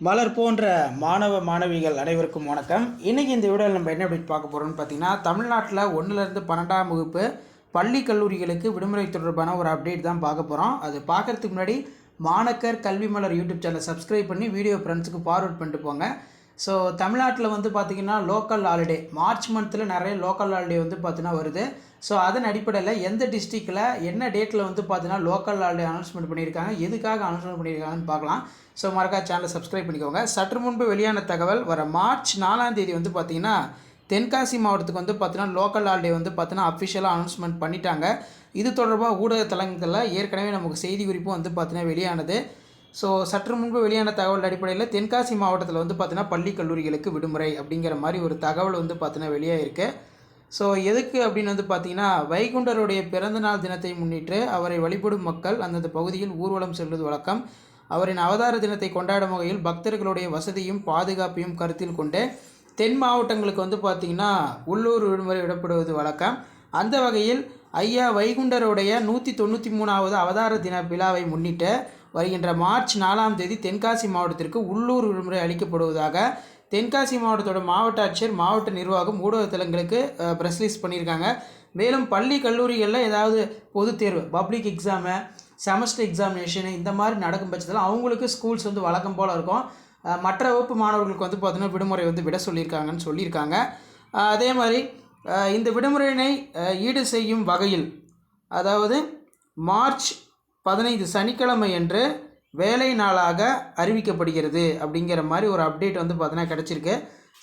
மலர் போன்ற மாணவ மாணவிகள் அனைவருக்கும் வணக்கம். இன்றைக்கி இந்த வீடியோவில் நம்ம என்ன அப்படி பார்க்க போகிறோம்னு பார்த்தீங்கன்னா தமிழ்நாட்டில் ஒன்றுலேருந்து பன்னெண்டாம் வகுப்பு பள்ளி கல்லூரிகளுக்கு விடுமுறை தொடர்பான ஒரு அப்டேட் தான் பார்க்க போகிறோம் அது பார்க்குறதுக்கு முன்னாடி மாணக்கர் கல்வி மலர் யூடியூப் சேனலை சப்ஸ்கிரைப் பண்ணி வீடியோ ஃப்ரெண்ட்ஸுக்கு ஃபார்வர்ட் பண்ணிட்டு போங்க. ஸோ தமிழ்நாட்டில் வந்து பார்த்திங்கன்னா லோக்கல் ஹாலிடே மார்ச் மந்தில் நிறைய லோக்கல் ஹாலிடே வந்து பார்த்தீங்கன்னா வருது. ஸோ அதன் அடிப்படையில் எந்த டிஸ்ட்ரிக்டில் என்ன டேட்டில் வந்து பார்த்தீங்கன்னா லோக்கல் ஹாலிடே அனௌன்ஸ்மெண்ட் பண்ணியிருக்காங்க எதுக்காக அனௌன்ஸ்மெண்ட் பண்ணியிருக்காங்கன்னு பார்க்கலாம். ஸோ மறக்கா சேனலை சப்ஸ்கிரைப் பண்ணிக்கோங்க. சற்று முன்பு வெளியான தகவல் வர மார்ச் நாலாம் தேதி வந்து பார்த்திங்கன்னா தென்காசி மாவட்டத்துக்கு வந்து பார்த்தீங்கன்னா லோக்கல் ஹாலிடே வந்து பார்த்தீங்கன்னா அஃபிஷியலாக அனௌன்ஸ்மெண்ட் பண்ணிட்டாங்க. இது தொடர்பாக ஊடக தளங்களில் ஏற்கனவே நமக்கு செய்தி குறிப்பும் வந்து பார்த்தீங்கன்னா வெளியானது. ஸோ சற்று முன்பு வெளியான தகவல் அடிப்படையில் தென்காசி மாவட்டத்தில் வந்து பார்த்தீங்கன்னா பள்ளி கல்லூரிகளுக்கு விடுமுறை அப்படிங்கிற மாதிரி ஒரு தகவல் வந்து பார்த்தீங்கன்னா வெளியாகிருக்கு ஸோ எதுக்கு அப்படின்னு வந்து பார்த்தீங்கன்னா வைகுண்டருடைய பிறந்தநாள் தினத்தை முன்னிட்டு அவரை வழிபடும் மக்கள் அந்தந்த பகுதியில் ஊர்வலம் செல்வது வழக்கம். அவரின் அவதார தினத்தை கொண்டாடும் வகையில் பக்தர்களுடைய வசதியும் பாதுகாப்பையும் கருத்தில் கொண்டு தென் மாவட்டங்களுக்கு வந்து பார்த்திங்கன்னா உள்ளூர் விடுமுறை விடப்படுவது வழக்கம். அந்த வகையில் ஐயா வைகுண்டருடைய நூற்றி தொண்ணூற்றி மூணாவது அவதார தின விழாவை முன்னிட்டு வருகின்ற மார்ச் நாலாம் தேதி தென்காசி மாவட்டத்திற்கு உள்ளூர் விடுமுறை அளிக்கப்படுவதாக தென்காசி மாவட்டத்தோட மாவட்ட ஆட்சியர் மாவட்ட நிர்வாகம் ஊடகத்தலங்களுக்கு ப்ரெஸ் ரிலீஸ் பண்ணியிருக்காங்க. மேலும் பள்ளி கல்லூரிகளில் ஏதாவது பொதுத் தேர்வு பப்ளிக் எக்ஸாமு செமஸ்டர் எக்ஸாமினேஷனு இந்த மாதிரி நடக்கும் பட்சத்தில் அவங்களுக்கு ஸ்கூல்ஸ் வந்து வழக்கம் போல் இருக்கும். மற்ற வகுப்பு மாணவர்களுக்கு வந்து பார்த்திங்கன்னா விடுமுறை வந்து விட சொல்லியிருக்காங்கன்னு சொல்லியிருக்காங்க. அதே மாதிரி இந்த விடுமுறையினை ஈடு செய்யும் வகையில் அதாவது மார்ச் பதினைந்து சனிக்கிழமை அன்று வேலை நாளாக அறிவிக்கப்படுகிறது அப்படிங்கிற மாதிரி ஒரு அப்டேட் வந்து பார்த்தீங்கன்னா கிடச்சிருக்கு.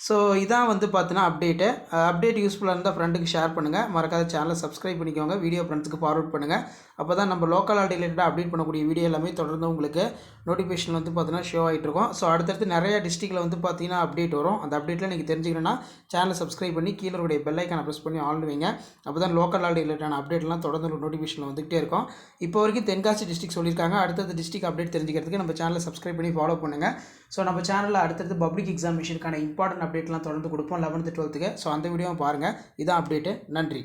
ஸோ இதான் வந்து பார்த்தீங்கன்னா அப்டேட்டு அப்டேட் யூஸ்ஃபுல்லாக இருந்தால் ஃப்ரெண்டுக்கு ஷேர் பண்ணுங்கள் மறக்காத சேனலை சப்ஸ்கிரைப் பண்ணிக்கோங்க. வீடியோ ஃப்ரெண்ட்ஸுக்கு ஃபார்வர்ட் பண்ணுங்கள் அப்போ தான் நம்ம லோக்கல் ஆல் ரிலேட்டடாக அப்டேட் பண்ணக்கூடிய வீடியோ எல்லாமே தொடர்ந்து உங்களுக்கு நோட்டிஃபிகேஷன் வந்து பார்த்தீங்கன்னா ஷோ ஆகிட்டு இருக்கும். ஸோ அடுத்தடுத்து நிறைய டிஸ்ட்ரிக்டில் வந்து பார்த்தீங்கன்னா அப்டேட் வரும். அந்த அப்டேட்டில் நீங்கள் தெரிஞ்சிக்கணும்னா சேனலை சப்ஸ்கிரைப் பண்ணி கீழே உடைய பெல் ப்ரெஸ் பண்ணி ஆல் வைங்க. அப்போ தான் லோக்கல் ஆல் ரிலேட்டடான அப்டேட்லாம் தொடர்ந்து நோட்டிஃபிகேஷன் வந்துகிட்டே இருக்கும். இப்போ வரைக்கும் தென்காசி டிஸ்ட்ரிக் சொல்லியிருக்காங்க. அடுத்தது டிஸ்ட்ரிக் அப்டேட் தெரிஞ்சுக்கிறதுக்கு நம்ம சேனலை சப்ஸ்கிரைப் பண்ணி ஃபாலோ பண்ணுங்கள் ஸோ நம்ம சேனலில் அடுத்தடுத்து பப்ளிக் எக்ஸாமினேஷனுக்கான இம்பார்ட்டன்ட் அப்டேட்லாம் தொடர்ந்து கொடுப்போம் லெவன்த்து டுவெல்த்துக்கு ஸோ அந்த வீடியோவும் பாருங்கள் இதான் அப்டேட்டு நன்றி.